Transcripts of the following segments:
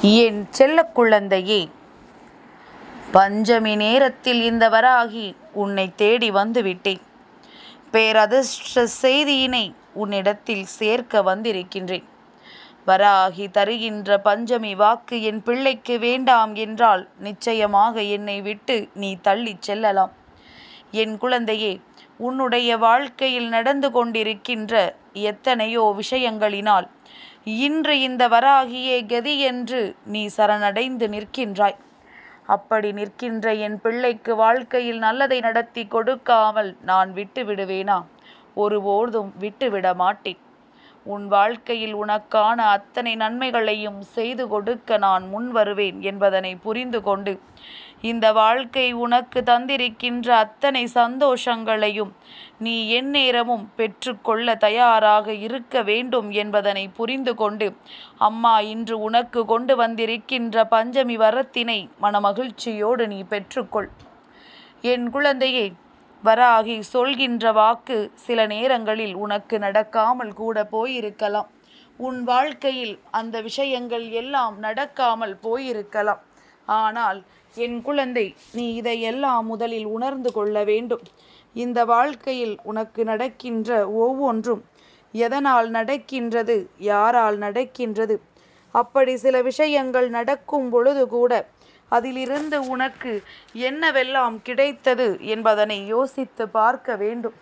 என் செல்ல குழந்தையே பஞ்சமி நேரத்தில் இந்த வராகி உன்னை தேடி வந்துவிட்டேன். பேரதிர்ஷ்ட செய்தியினை உன்னிடத்தில் சேர்க்க வந்திருக்கின்றேன். வராகி தருகின்ற பஞ்சமி வாக்கு என் பிள்ளைக்கு வேண்டாம் என்றால் நிச்சயமாக என்னை விட்டு நீ தள்ளிச் செல்லலாம். என் குழந்தையே உன்னுடைய வாழ்க்கையில் நடந்து கொண்டிருக்கின்ற எத்தனையோ விஷயங்களினால் இன்று இந்த வராகியே கதி என்று நீ சரணடைந்து நிற்கின்றாய். அப்படி நிற்கின்ற என் பிள்ளைக்கு வாழ்க்கையில் நல்லதை நடத்தி கொடுக்காமல் நான் விட்டு விடுவேனா? ஒருபோதும் விட்டுவிட மாட்டேன். உன் வாழ்க்கையில் உனக்கான அத்தனை நன்மைகளையும் செய்து கொடுக்க நான் முன் வருவேன் என்பதனை புரிந்து கொண்டு இந்த வாழ்க்கை உனக்கு தந்திருக்கின்ற அத்தனை சந்தோஷங்களையும் நீ எந்நேரமும் பெற்றுக்கொள்ள தயாராக இருக்க வேண்டும் என்பதனை புரிந்து கொண்டு அம்மா இன்று உனக்கு கொண்டு வந்திருக்கின்ற பஞ்சமி வரத்தினை மனமகிழ்ச்சியோடு நீ பெற்றுக்கொள். என் குழந்தையே வராகி சொல்கின்ற வாக்கு சில நேரங்களில் உனக்கு நடக்காமல் கூட போயிருக்கலாம். உன் வாழ்க்கையில் அந்த விஷயங்கள் எல்லாம் நடக்காமல் போயிருக்கலாம். ஆனால் என் குழந்தை நீ இதையெல்லாம் முதலில் உணர்ந்து கொள்ள வேண்டும். இந்த வாழ்க்கையில் உனக்கு நடக்கின்ற ஒவ்வொன்றும் எதனால் நடக்கின்றது யாரால் நடக்கின்றது? அப்படி சில விஷயங்கள் நடக்கும் பொழுது கூட அதிலிருந்து உனக்கு என்னவெல்லாம் கிடைத்தது என்பதனை யோசித்து பார்க்க வேண்டும்.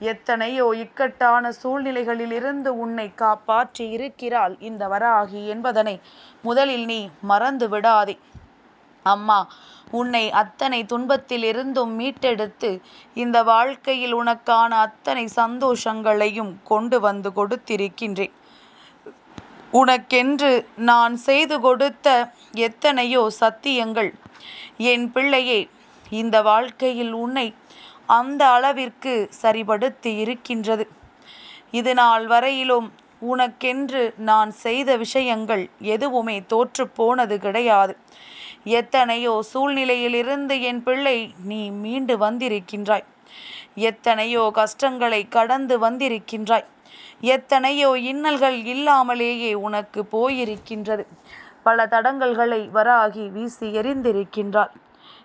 எத்தனையோ இக்கட்டான சூழ்நிலைகளிலிருந்து உன்னை காப்பாற்றி இருக்கிறாள் இந்த வராகி என்பதனை முதலில் நீ மறந்து விடாதே அம்மா உன்னை அத்தனை துன்பத்திலிருந்தும் மீட்டெடுத்து இந்த வாழ்க்கையில் உனக்கான அத்தனை சந்தோஷங்களையும் கொண்டு வந்து கொடுத்திருக்கின்றேன். உனக்கென்று நான் செய்து கொடுத்த எத்தனையோ சத்தியங்கள் என் பிள்ளையே இந்த வாழ்க்கையில் உன்னை அந்த அளவிற்கு சரிபடுத்தி இருக்கின்றது. இது நாள் வரையிலும் உனக்கென்று நான் செய்த விஷயங்கள் எதுவுமே தோற்று போனது கிடையாது. எத்தனையோ சூழ்நிலையிலிருந்து என் பிள்ளை நீ மீண்டு வந்திருக்கின்றாய். எத்தனையோ கஷ்டங்களை கடந்து வந்திருக்கின்றாய். எத்தனையோ இன்னல்கள் இல்லாமலேயே உனக்கு போயிருக்கின்றது. பல தடங்கல்களை வராகி வீசி எறிந்திருக்கின்றாள்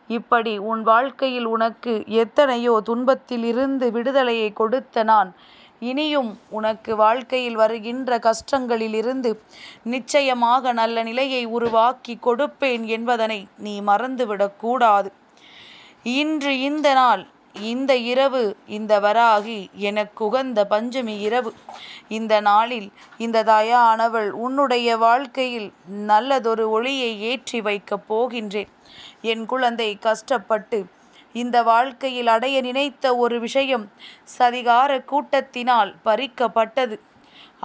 இப்படி உன் வாழ்க்கையில் உனக்கு எத்தனையோ துன்பத்தில் இருந்து விடுதலையை கொடுத்த நான் இனியும் உனக்கு வாழ்க்கையில் வருகின்ற கஷ்டங்களிலிருந்து நிச்சயமாக நல்ல நிலையை உருவாக்கி கொடுப்பேன் என்பதனை நீ மறந்துவிடக்கூடாது இன்று இந்த நாள் இந்த இரவு இந்த வராகி எனக்கு உகந்த பஞ்சமி இரவு. இந்த நாளில் இந்த தயானவள் உன்னுடைய வாழ்க்கையில் நல்லதொரு ஒளியை ஏற்றி வைக்கப் போகின்றேன். என் குழந்தை கஷ்டப்பட்டு இந்த வாழ்க்கையில் அடைய நினைத்த ஒரு விஷயம் சதிகார கூட்டத்தினால் பறிக்கப்பட்டது.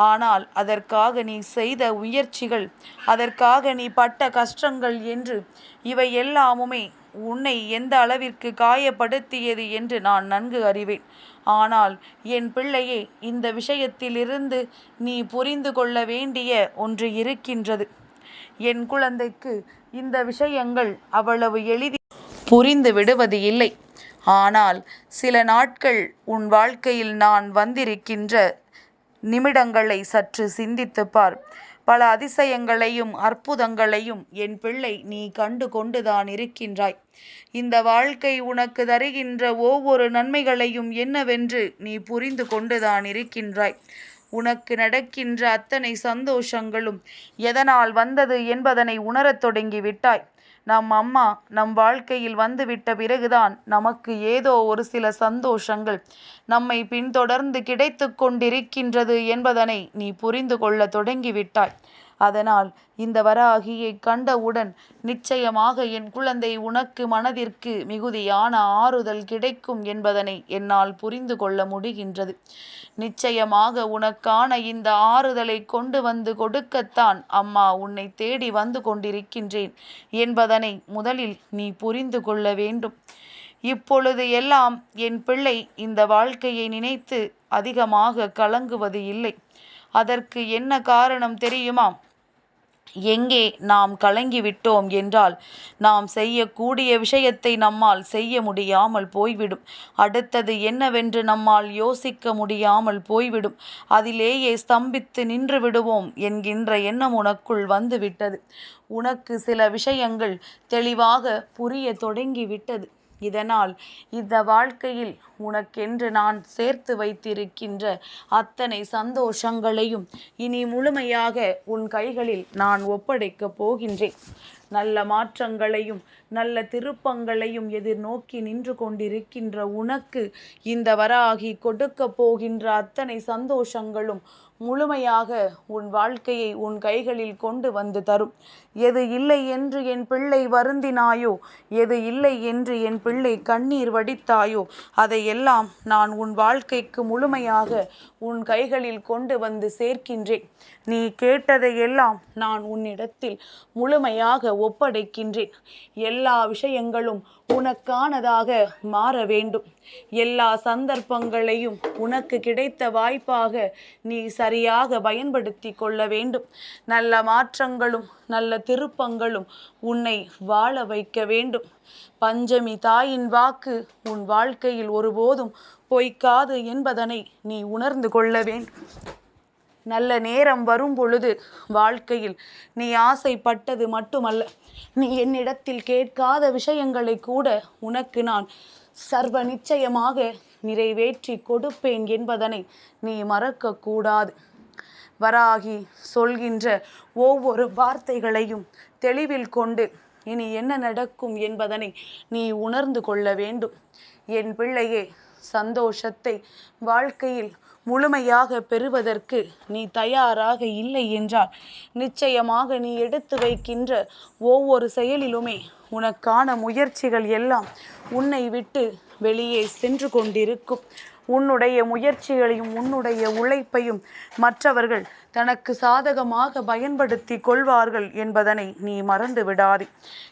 ஆனால் அதற்காக நீ செய்த முயற்சிகள் அதற்காக நீ பட்ட கஷ்டங்கள் என்று இவை எல்லாமுமே உன்னை எந்த அளவிற்கு காயப்படுத்தியது என்று நான் நன்கு அறிவேன். ஆனால் என் பிள்ளையே இந்த விஷயத்திலிருந்து நீ புரிந்து கொள்ள வேண்டிய ஒன்று இருக்கின்றது. என் குழந்தைக்கு இந்த விஷயங்கள் அவ்வளவு எளிதி புரிந்து விடுவது இல்லை. ஆனால் சில நாட்கள் உன் வாழ்க்கையில் நான் வந்திருக்கின்ற நிமிடங்களை சற்று சிந்தித்து பார். பல அதிசயங்களையும் அற்புதங்களையும் என் பிள்ளை நீ கண்டு கொண்டுதான் இருக்கின்றாய். இந்த வாழ்க்கை உனக்கு தருகின்ற ஒவ்வொரு நன்மைகளையும் என்னவென்று நீ புரிந்து கொண்டுதான் இருக்கின்றாய். உனக்கு நடக்கின்ற அத்தனை சந்தோஷங்களும் எதனால் வந்தது என்பதனை உணரத் தொடங்கி விட்டாய். நம் அம்மா நம் வாழ்க்கையில் வந்துவிட்ட பிறகுதான் நமக்கு ஏதோ ஒரு சில சந்தோஷங்கள் நம்மை பின்தொடர்ந்து கிடைத்து கொண்டிருக்கின்றது என்பதனை நீ புரிந்து கொள்ள தொடங்கிவிட்டாய். அதனால் இந்த வராகியை கண்டவுடன் நிச்சயமாக என் குழந்தை உனக்கு மனதிற்கு மிகுதியான ஆறுதல் கிடைக்கும் என்பதனை என்னால் புரிந்து கொள்ள முடிகின்றது. நிச்சயமாக உனக்கான இந்த ஆறுதலை கொண்டு வந்து கொடுக்கத்தான் அம்மா உன்னை தேடி வந்து கொண்டிருக்கின்றேன் என்பதனை முதலில் நீ புரிந்து கொள்ள வேண்டும். இப்பொழுது எல்லாம் என் பிள்ளை இந்த வாழ்க்கையை நினைத்து அதிகமாக கலங்குவது இல்லை. அதற்கு என்ன காரணம் தெரியுமா எங்கே நாம் கலங்கிவிட்டோம் என்றால் நாம் செய்யக்கூடிய விஷயத்தை நம்மால் செய்ய முடியாமல் போய்விடும். அடுத்தது என்னவென்று நம்மால் யோசிக்க முடியாமல் போய்விடும். அதிலேயே ஸ்தம்பித்து நின்று விடுவோம் என்கின்ற எண்ணம் உனக்குள் வந்துவிட்டது. உனக்கு சில விஷயங்கள் தெளிவாக புரிய தொடங்கிவிட்டது. இதனால் இந்த வாழ்க்கையில் உனக்கென்று நான் சேர்த்து வைத்திருக்கின்ற அத்தனை சந்தோஷங்களையும் இனி முழுமையாக உன் கைகளில் நான் ஒப்படைக்கப் போகின்றேன். நல்ல மாற்றங்களையும் நல்ல திருப்பங்களையும் எதிர்நோக்கி நின்று கொண்டிருக்கின்ற உனக்கு இந்த வராகி கொடுக்க போகின்ற அத்தனை சந்தோஷங்களும் முழுமையாக உன் வாழ்க்கையை உன் கைகளில் கொண்டு வந்து தரும். எது இல்லை என்று என் பிள்ளை வருந்தினாயோ எது இல்லை என்று என் பிள்ளை கண்ணீர் வடித்தாயோ அதையெல்லாம் நான் உன் வாழ்க்கைக்கு முழுமையாக உன் கைகளில் கொண்டு வந்து சேர்க்கின்றேன். நீ கேட்டதையெல்லாம் நான் உன்னிடத்தில் முழுமையாக ஒப்படைக்கின்றேன். எல்லா விஷயங்களும் உனக்கானதாக மாற வேண்டும். எல்லா சந்தர்ப்பங்களையும் உனக்கு கிடைத்த வாய்ப்பாக நீ சரியாக பயன்படுத்தி கொள்ள வேண்டும். நல்ல மாற்றங்களும் நல்ல திருப்பங்களும் உன்னை வாழ வைக்க வேண்டும். பஞ்சமி தாயின் வாக்கு உன் வாழ்க்கையில் ஒருபோதும் பொய்க்காது என்பதனை நீ உணர்ந்து கொள்ள வேண்டும். நல்ல நேரம் வரும் பொழுது வாழ்க்கையில். நீ ஆசைப்பட்டது மட்டுமல்ல நீ என்னிடத்தில் கேட்காத விஷயங்களை கூட உனக்கு நான் சர்வ நிச்சயமாக நிறைவேற்றி கொடுப்பேன் என்பதனை நீ மறக்கக்கூடாது வராகி சொல்கின்ற ஒவ்வொரு வார்த்தைகளையும் தெளிவில் கொண்டு இனி என்ன நடக்கும் என்பதனை நீ உணர்ந்து கொள்ள வேண்டும். என் பிள்ளையே சந்தோஷத்தை வாழ்க்கையில் முழுமையாக பெறுவதற்கு நீ தயாராக இல்லை என்றால் நிச்சயமாக நீ எடுத்து வைக்கின்ற ஒவ்வொரு செயலிலுமே உனக்கான முயற்சிகள் எல்லாம் உன்னை விட்டு வெளியே சென்று கொண்டிருக்கும். உன்னுடைய முயற்சிகளையும் உன்னுடைய உழைப்பையும் மற்றவர்கள் தனக்கு சாதகமாக பயன்படுத்தி கொள்வார்கள் என்பதனை நீ மறந்து விடாதே.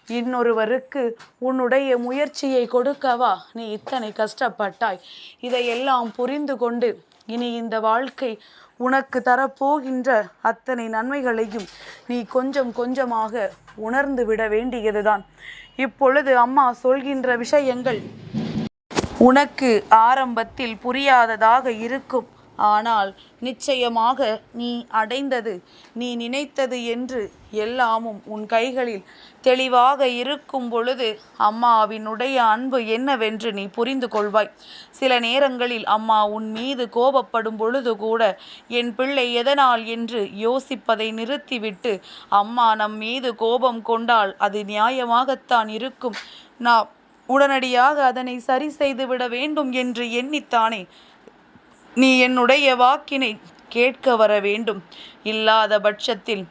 இன்னொருவருக்கு உன்னுடைய முயற்சியை கொடுக்கவா நீ இத்தனை கஷ்டப்பட்டாய்? இதையெல்லாம் புரிந்து கொண்டு இனி இந்த வாழ்க்கை உனக்கு தரப்போகின்ற அத்தனை நன்மைகளையும் நீ கொஞ்சம் கொஞ்சமாக உணர்ந்து விட வேண்டியதுதான். இப்பொழுது அம்மா சொல்கின்ற விஷயங்கள் உனக்கு ஆரம்பத்தில் புரியாததாக இருக்கும். ஆனால் நிச்சயமாக நீ அடைந்தது நீ நினைத்தது என்று எல்லாமும் உன் கைகளில் தெளிவாக இருக்கும் பொழுது அம்மாவினுடைய அன்பு என்னவென்று நீ புரிந்து கொள்வாய். சில நேரங்களில் அம்மா உன் மீது கோபப்படும் பொழுது கூட என் பிள்ளை எதனால் என்று யோசிப்பதை நிறுத்திவிட்டு அம்மா நம் மீது கோபம் கொண்டால் அது நியாயமாகத்தான் இருக்கும். நான் உடனடியாக அதனை சரி செய்துவிட வேண்டும் என்று எண்ணித்தானே? நீ என்னுடைய வாக்கினை கேட்க வர வேண்டும். இல்லாத பட்சத்தில்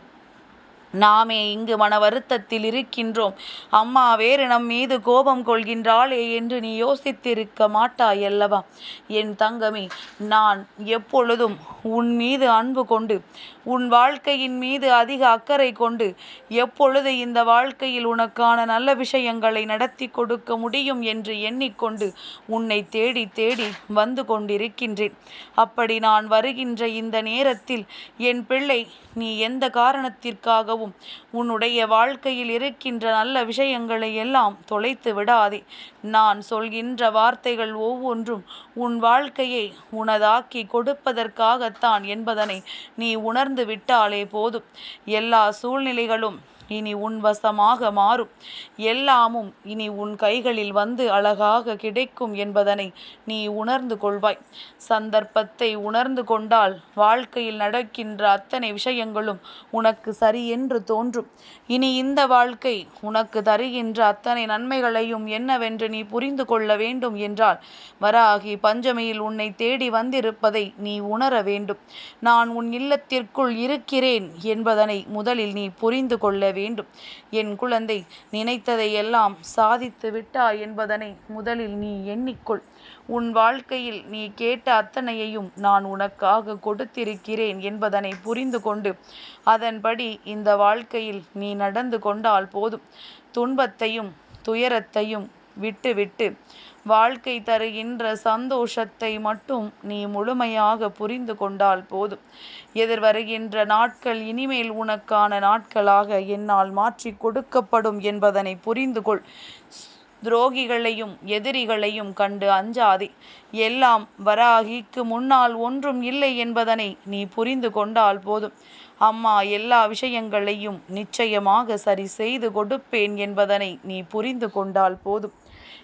நாமே இங்கு மன வருத்தத்தில் இருக்கின்றோம். அம்மா வேறு நம் மீது கோபம் கொள்கின்றாளே என்று நீ யோசித்திருக்க மாட்டாய் அல்லவா என் தங்கமே நான் எப்பொழுதும் உன் மீது அன்பு கொண்டு உன் வாழ்க்கையின் மீது அதிக அக்கறை கொண்டு எப்பொழுது இந்த வாழ்க்கையில் உனக்கான நல்ல விஷயங்களை நடத்தி கொடுக்க முடியும் என்று எண்ணிக்கொண்டு உன்னை தேடி தேடி வந்து கொண்டிருக்கின்றேன். அப்படி நான் வருகின்ற இந்த நேரத்தில் என் பிள்ளை நீ எந்த காரணத்திற்காகவும் உன்னுடைய வாழ்க்கையில் இருக்கின்ற நல்ல விஷயங்களை எல்லாம் தொலைத்து விடாதே. நான் சொல்கின்ற வார்த்தைகள் ஒவ்வொன்றும் உன் வாழ்க்கையை உனதாக்கி கொடுப்பதற்காகத்தான் என்பதனை நீ உணர் உணர்ந்து விட்டாலே போதும். எல்லா சூழ்நிலைகளும் இனி உன் வசமாக மாறும். எல்லாமும் இனி உன் கைகளில் வந்து அழகாக கிடைக்கும் என்பதனை நீ உணர்ந்து கொள்வாய். சந்தர்ப்பத்தை உணர்ந்து கொண்டால் வாழ்க்கையில் நடக்கின்ற அத்தனை விஷயங்களும் உனக்கு சரியென்று தோன்றும். இனி இந்த வாழ்க்கை உனக்கு தருகின்ற அத்தனை நன்மைகளையும் என்னவென்று நீ புரிந்து கொள்ள வேண்டும் என்றால் வராகி பஞ்சமியில் உன்னை தேடி வந்திருப்பதை நீ உணர வேண்டும். நான் உன் இல்லத்திற்குள் இருக்கிறேன் என்பதனை முதலில் நீ புரிந்து கொள்ள வேண்டும் வேண்டும். என் குழந்தை நினைத்ததை எல்லாம் சாதித்து விட்டாய் என்பதனை முதலில் நீ எண்ணிக்கொள். உன் வாழ்க்கையில் நீ கேட்ட அத்தனையையும் நான் உனக்காக கொடுத்திருக்கிறேன் என்பதனை புரிந்து கொண்டு அதன்படி இந்த வாழ்க்கையில் நீ நடந்து கொண்டால் போதும். துன்பத்தையும் துயரத்தையும் விட்டுவிட்டு வாழ்க்கை தருகின்ற சந்தோஷத்தை மட்டும் நீ முழுமையாக புரிந்து கொண்டால் போதும். எதிர்வருகின்ற நாட்கள் இனிமேல் உனக்கான நாட்களாக என்னால் மாற்றி கொடுக்கப்படும் என்பதனை புரிந்து கொள். துரோகிகளையும் எதிரிகளையும் கண்டு அஞ்சாதே. எல்லாம் வராகிக்கு முன்னால் ஒன்றும் இல்லை என்பதனை நீ புரிந்து கொண்டால் போதும். அம்மா எல்லா விஷயங்களையும் நிச்சயமாக சரி செய்து கொடுப்பேன் என்பதனை நீ புரிந்து கொண்டால் போதும்.